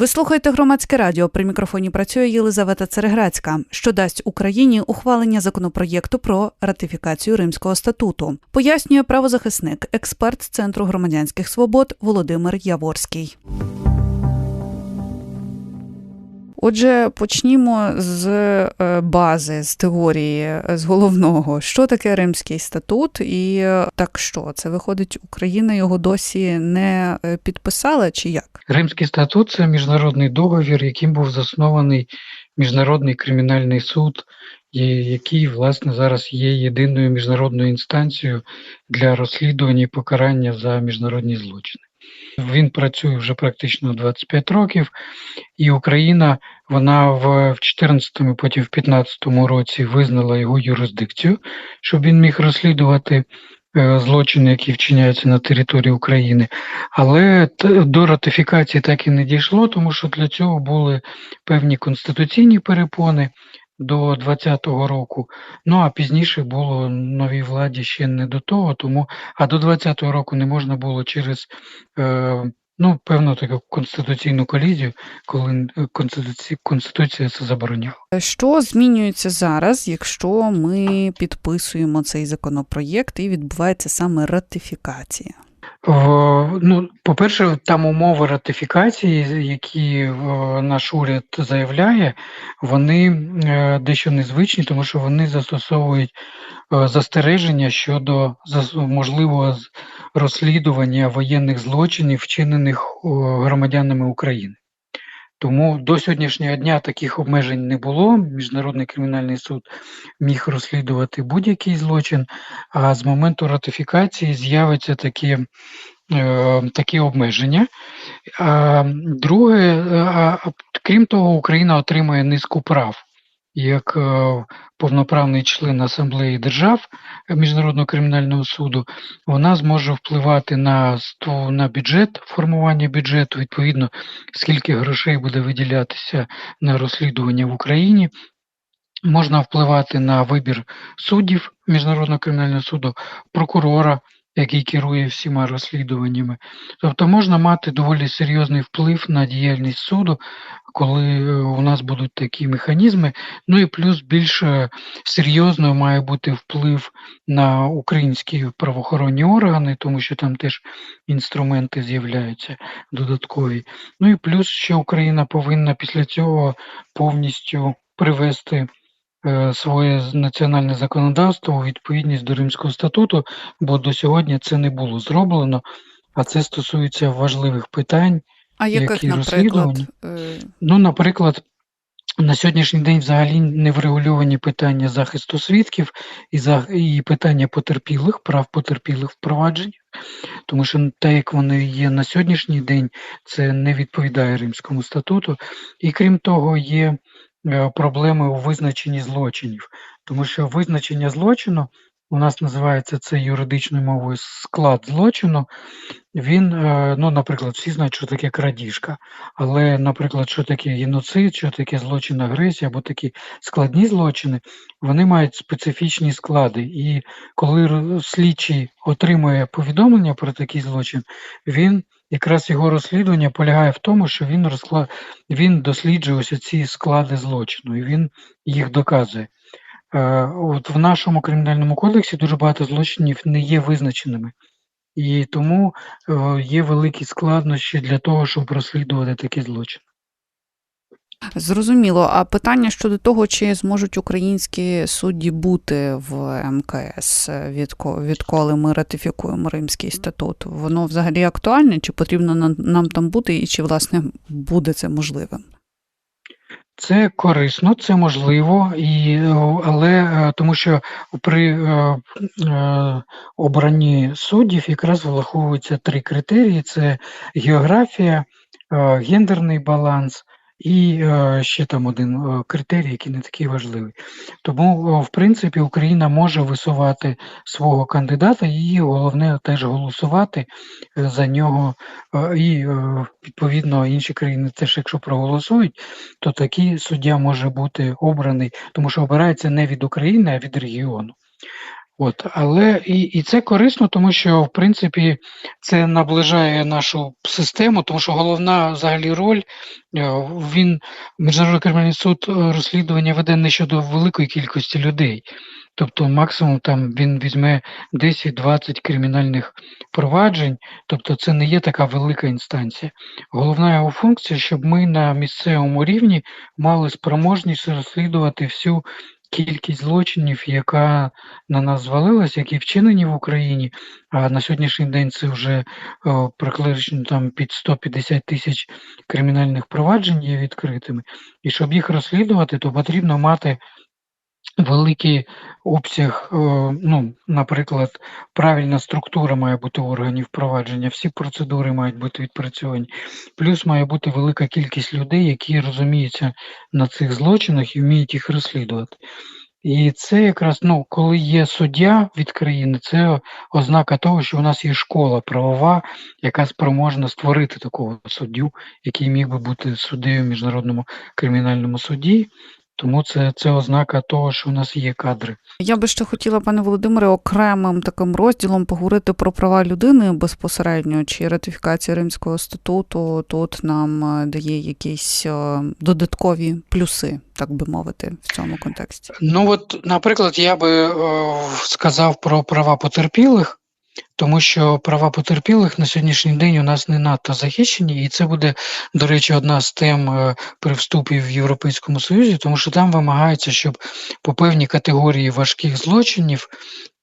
Ви слухаєте громадське радіо. При мікрофоні працює Єлизавета Цереграцька, що дасть Україні ухвалення законопроєкту про ратифікацію Римського статуту. Пояснює правозахисник, експерт Центру громадянських свобод Володимир Яворський. Отже, почнімо з е, бази, з теорії, з головного, що таке Римський статут, і е, так що це виходить, Україна його досі не е, підписала, чи як? Римський статут це міжнародний договір, яким був заснований Міжнародний кримінальний суд, який, власне, зараз є єдиною міжнародною інстанцією для розслідування і покарання за міжнародні злочини. Він працює вже практично 25 років, і Україна вона в 14-му, потім в 15-му році визнала його юрисдикцію, щоб він міг розслідувати е, злочини, які вчиняються на території України. Але до ратифікації так і не дійшло, тому що для цього були певні конституційні перепони до 20-го року. Ну а пізніше було новій владі ще не до того, тому а до 20-го року не можна було через е, ну, певну таку конституційну колізію, коли конституція, конституція це забороняла. Що змінюється зараз, якщо ми підписуємо цей законопроєкт і відбувається саме ратифікація? Ну, по-перше, там умови ратифікації, які наш уряд заявляє, вони е, дещо незвичні, тому що вони застосовують е, застереження щодо можливого розслідування воєнних злочинів, вчинених громадянами України. Тому до сьогоднішнього дня таких обмежень не було. Міжнародний кримінальний суд міг розслідувати будь-який злочин, а з моменту ратифікації з'явиться такі е, такі обмеження. А Друге, а, крім того, Україна отримує низку прав як е, повноправний член Асамблеї держав Міжнародного кримінального суду, вона зможе впливати на на бюджет, формування бюджету, відповідно, скільки грошей буде виділятися на розслідування в Україні. Можна впливати на вибір суддів Міжнародного кримінального суду, прокурора який керує всіма розслідуваннями. Тобто можна мати доволі серйозний вплив на діяльність суду, коли е, у нас будуть такі механізми. Ну і плюс більш серйозно має бути вплив на українські правоохоронні органи, тому що там теж інструменти з'являються додаткові. Ну і плюс, що Україна повинна після цього повністю привести. Е, своє національне законодавство у відповідність до Римського статуту, бо до сьогодні це не було зроблено, а це стосується важливих питань. А яких, які наприклад? Е, ну, наприклад, на сьогоднішній день взагалі не врегульовані питання захисту свідків і за і питання потерпілих, прав потерпілих впровадження, тому що те, як вони є на сьогоднішній день, це не відповідає Римському статуту. І крім того, є проблеми у визначенні злочинів, тому що визначення злочину у нас називається це юридичною мовою склад злочину. Він, е, ну, наприклад, всі знають, що таке крадіжка, але, наприклад, що таке геноцид, що таке злочин агресії або такі складні злочини, вони мають специфічні склади. І коли слідчий отримує повідомлення про такий злочин, він якраз його розслідування полягає в тому, що він розкла... він досліджує ось ці склади злочину і він їх доказує. Е, от В нашому кримінальному кодексі дуже багато злочинів не є визначеними, і тому е, є великі складнощі для того, щоб розслідувати такі злочини. Зрозуміло. А питання щодо того, чи зможуть українські судді бути в МКС, відколи ми ратифікуємо Римський статут, воно взагалі актуальне? Чи потрібно нам там бути, і чи власне буде це можливим? Це корисно, це можливо, і, але е, тому що при е, е, обранні суддів якраз враховуються три критерії: це географія, е, гендерний баланс і е, ще там один е, критерій, який не такий важливий. Тому, е, в принципі, Україна може висувати свого кандидата, і головне теж голосувати за нього. І відповідно інші країни теж, якщо проголосують, то такий суддя може бути обраний, тому що обирається не від України, а від регіону. От, але і, і це корисно, тому що в принципі це наближає нашу систему, тому що головна взагалі роль е, він міжнародний кримінальний суд е, розслідування веде не щодо великої кількості людей. Тобто максимум там він візьме 10-20 кримінальних проваджень, тобто це не є така велика інстанція. Головна його функція, щоб ми на місцевому рівні мали спроможність розслідувати всю кількість злочинів, яка на нас звалилась, які вчинені в Україні. А на сьогоднішній день це вже о, приблизно там під 150 тисяч кримінальних проваджень є відкритими. І щоб їх розслідувати, то потрібно мати великий обсяг, е, ну, наприклад, правильна структура має бути органів провадження, всі процедури мають бути відпрацьовані. Плюс має бути велика кількість людей, які розуміються на цих злочинах і вміють їх розслідувати. І це якраз, ну, коли є суддя від країни, це ознака того, що у нас є школа правова, яка спроможна створити такого суддю, який міг би бути суддею в міжнародному кримінальному суді. Тому це, це ознака того, що у нас є кадри. Я би ще хотіла, пане Володимире, окремим таким розділом поговорити про права людини безпосередньо, чи ратифікація Римського статуту тут нам е, дає якісь е, додаткові плюси, так би мовити, в цьому контексті. Ну от, наприклад, я би о, сказав про права потерпілих, тому що права потерпілих на сьогоднішній день у нас не надто захищені, і це буде, до речі, одна з тем е, при вступі в Європейському Союзі, тому що там вимагається, щоб по певній категорії важких злочинів,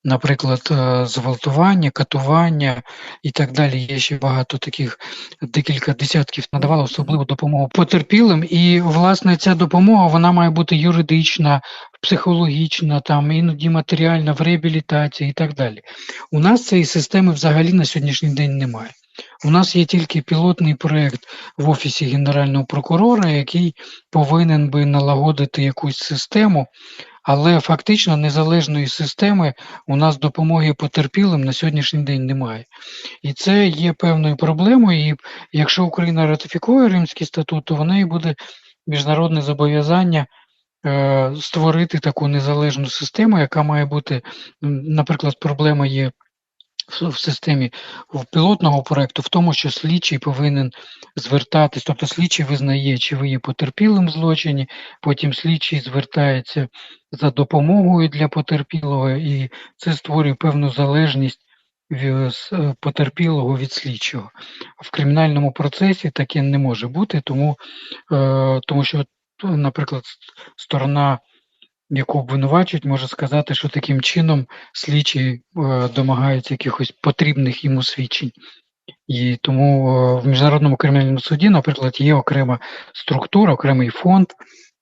наприклад, е, зґвалтування, катування і так далі, є ще багато таких декілька десятків надавали особливу допомогу потерпілим. І, власне, ця допомога вона має бути юридична, психологічна, там іноді матеріальна в реабілітації і так далі. У нас цієї системи взагалі на сьогоднішній день немає. У нас є тільки пілотний проєкт в Офісі Генерального прокурора, який повинен би налагодити якусь систему, але фактично незалежної системи у нас допомоги потерпілим на сьогоднішній день немає. І це є певною проблемою. І якщо Україна ратифікує Римський статут, то в неї буде міжнародне зобов'язання е, створити таку незалежну систему, яка має бути, наприклад, проблема є в системі в пілотного проекту в тому, що слідчий повинен звертатись, тобто слідчий визнає, чи ви є потерпілим в злочині, потім слідчий звертається за допомогою для потерпілого, і це створює певну залежність з, е, потерпілого від слідчого. В кримінальному процесі таке не може бути, тому, е, тому що, наприклад, сторона яку обвинувачують, може сказати, що таким чином слідчий е, домагається якихось потрібних йому свідчень. І тому е, в міжнародному кримінальному суді, наприклад, є окрема структура, окремий фонд,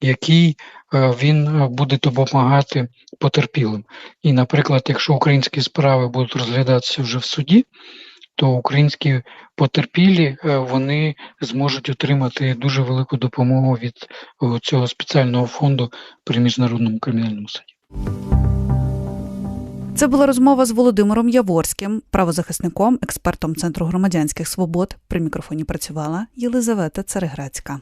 який е, він буде допомагати потерпілим. І, наприклад, якщо українські справи будуть розглядатися вже в суді, то українські потерпілі е, вони зможуть отримати дуже велику допомогу від е, цього спеціального фонду при міжнародному кримінальному суді. Це була розмова з Володимиром Яворським, правозахисником, експертом Центру громадянських свобод. При мікрофоні працювала Єлизавета Цареградська.